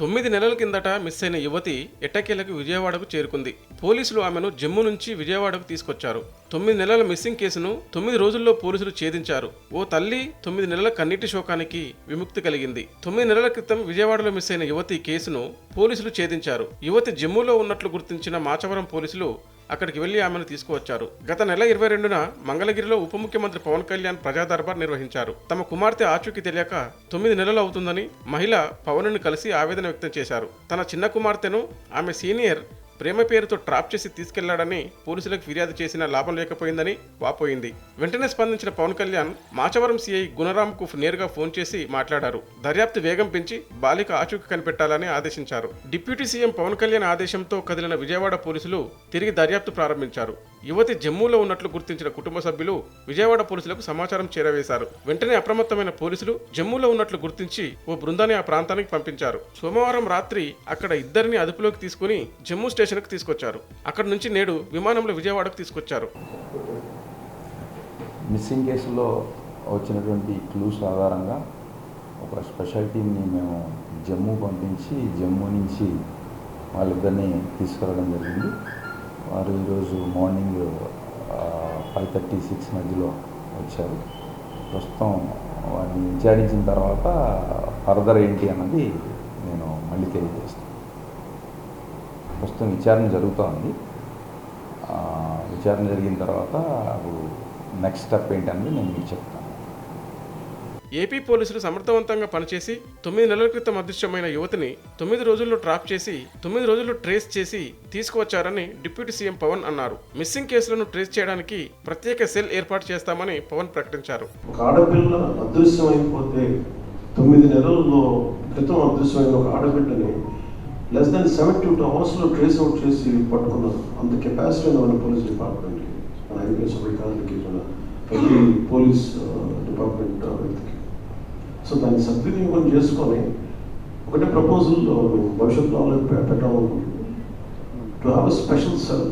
తొమ్మిది నెలల కిందట మిస్ అయిన యువతి ఎట్టకేలకు విజయవాడకు చేరుకుంది. పోలీసులు ఆమెను జమ్ము నుంచి విజయవాడకు తీసుకొచ్చారు. తొమ్మిది నెలల మిస్సింగ్ కేసును తొమ్మిది రోజుల్లో పోలీసులు ఛేదించారు. ఓ తల్లి తొమ్మిది నెలల కన్నీటి శోకానికి విముక్తి కలిగింది. తొమ్మిది నెలల క్రితం విజయవాడలో మిస్ అయిన యువతి కేసును పోలీసులు ఛేదించారు. యువతి జమ్ములో ఉన్నట్లు గుర్తించిన మాచవరం పోలీసులు అక్కడికి వెళ్ళి ఆమెను తీసుకువచ్చారు. గత నెల ఇరవై రెండున మంగళగిరిలో ఉప ముఖ్యమంత్రి పవన్ కళ్యాణ్ ప్రజా దర్బార్ నిర్వహించారు. తమ కుమార్తె ఆచూకీ తెలియక తొమ్మిది నెలలు అవుతుందని మహిళ పవన్ను కలిసి ఆవేదన వ్యక్తం చేశారు. తన చిన్న కుమార్తెను ఆమె సీనియర్ ప్రేమ పేరుతో ట్రాప్ చేసి తీసుకెళ్ళాడని పోలీసులకు ఫిర్యాదు చేసిన లాభం లేకపోయిందని వాపోయింది. వెంటనే స్పందించిన పవన్ కళ్యాణ్ మాచవరం సీఐ గుణరాంకు నేరుగా ఫోన్ చేసి మాట్లాడారు. దర్యాప్తు వేగం పెంచి బాలిక ఆచూకీ కనిపెట్టాలని ఆదేశించారు. డిప్యూటీ సీఎం పవన్ కళ్యాణ్ ఆదేశంతో కదిలిన విజయవాడ పోలీసులు తిరిగి దర్యాప్తు ప్రారంభించారు. యువతి జమ్మూలో ఉన్నట్లు గుర్తించిన కుటుంబ సభ్యులు విజయవాడ పోలీసులకు సమాచారం చేరవేశారు. వెంటనే అప్రమత్తమైన పోలీసులు జమ్మూలో ఉన్నట్లు గుర్తించి ఓ బృందాన్ని ఆ ప్రాంతానికి పంపించారు. సోమవారం రాత్రి అక్కడ ఇద్దరిని అదుపులోకి తీసుకుని జమ్మూ స్టేషన్కు తీసుకొచ్చారు. అక్కడ నుంచి నేడు విమానంలో విజయవాడకు తీసుకొచ్చారు. మిస్సింగ్ కేసులో వచ్చినటువంటి క్లూస్ ఆధారంగా ఒక స్పెషల్ టీమ్ని మేము జమ్మూ పంపించి జమ్మూ నుంచి వాళ్ళిద్దరిని తీసుకురావడం జరిగింది. వారు ఈరోజు మార్నింగ్ ఫైవ్ థర్టీ సిక్స్ మధ్యలో వచ్చారు. ప్రస్తుతం వారిని విచారించిన తర్వాత ఫర్దర్ ఏంటి అన్నది నేను మళ్ళీ తెలియజేస్తాను. ప్రస్తుతం విచారణ జరుగుతోంది. ఉంది విచారణ జరిగిన తర్వాత అప్పుడు నెక్స్ట్ స్టెప్ ఏంటన్నది నేను మీకు చెప్తాను. ఏపీ పోలీసులు సమర్థవంతంగా పనిచేసి తొమ్మిది నెలల క్రితం అదృశ్యమైన యువతిని తొమ్మిది రోజుల్లో ట్రాప్ చేసి తొమ్మిది రోజుల్లో ట్రేస్ చేసి తీసుకువచ్చారని డిప్యూటీ సీఎం పవన్ అన్నారు. మిస్సింగ్ కేసులను ట్రేస్ చేయడానికి ప్రత్యేక సెల్ ఏర్పాటు చేస్తామని పవన్ ప్రకటించారు. ఆడపిల్ల అదృశ్యమైపోతే తొమ్మిది నెలల్లో క్రితం అదృశ్యమైన ఒక ఆడబిడ్డని లెస్ దెన్ సెవెంటీ టూ అవర్స్లో ట్రేస్ అవుట్ చేసి పట్టుకున్నారు. అంత కెపాసిటీ ఉంది మన పోలీస్ డిపార్ట్మెంట్కి మన ఐపీఎస్ ప్రతి పోలీస్ డిపార్ట్మెంట్ వ్యక్తికి. సో దాన్ని సద్వినియోగం చేసుకొని ఒకటే ప్రపోజల్ భవిష్యత్తులో పెట్టాలనుకుంటున్నాను టు హ్యావ్ స్పెషల్ సెల్